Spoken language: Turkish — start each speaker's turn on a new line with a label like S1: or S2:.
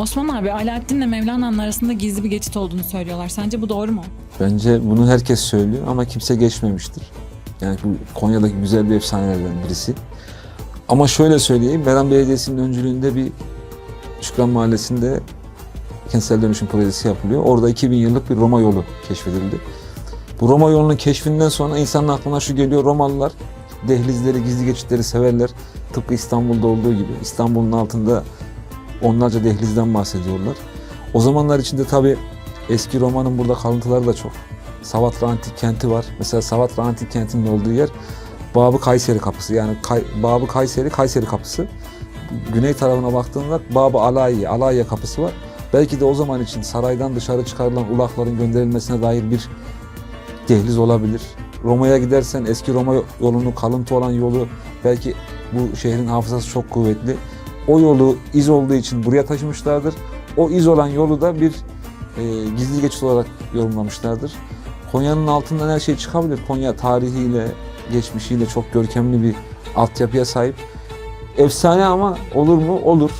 S1: Osman abi Alaaddin'le Mevlana'nın arasında gizli bir geçit olduğunu söylüyorlar. Sence bu doğru mu?
S2: Bence bunu herkes söylüyor ama kimse geçmemiştir. Yani bu Konya'daki güzel bir efsanelerden birisi. Ama şöyle söyleyeyim, Meram Belediyesi'nin öncülüğünde bir Şükran Mahallesi'nde kentsel dönüşüm projesi yapılıyor. Orada 2000 yıllık bir Roma yolu keşfedildi. Bu Roma yolunun keşfinden sonra insanın aklına şu geliyor, Romalılar dehlizleri, gizli geçitleri severler. Tıpkı İstanbul'da olduğu gibi. İstanbul'un altında onlarca dehlizden bahsediyorlar. O zamanlar içinde tabii eski Roma'nın burada kalıntıları da çok. Savatra Antik Kenti var. Mesela Savatra Antik Kenti'nin olduğu yer Babı Kayseri Kapısı. Yani Kay, Babı Kayseri, Kayseri Kapısı. Güney tarafına baktığında Babı Alayi, Alayi Kapısı var. Belki de o zaman için saraydan dışarı çıkarılan ulakların gönderilmesine dair bir dehliz olabilir. Roma'ya gidersen eski Roma yolunu, kalıntı olan yolu belki bu şehrin hafızası çok kuvvetli. O yolu iz olduğu için buraya taşımışlardır. O iz olan yolu da bir e, gizli geçit olarak yorumlamışlardır. Konya'nın altından her şey çıkabilir. Konya tarihiyle, geçmişiyle çok görkemli bir altyapıya sahip. Efsane ama olur mu? Olur.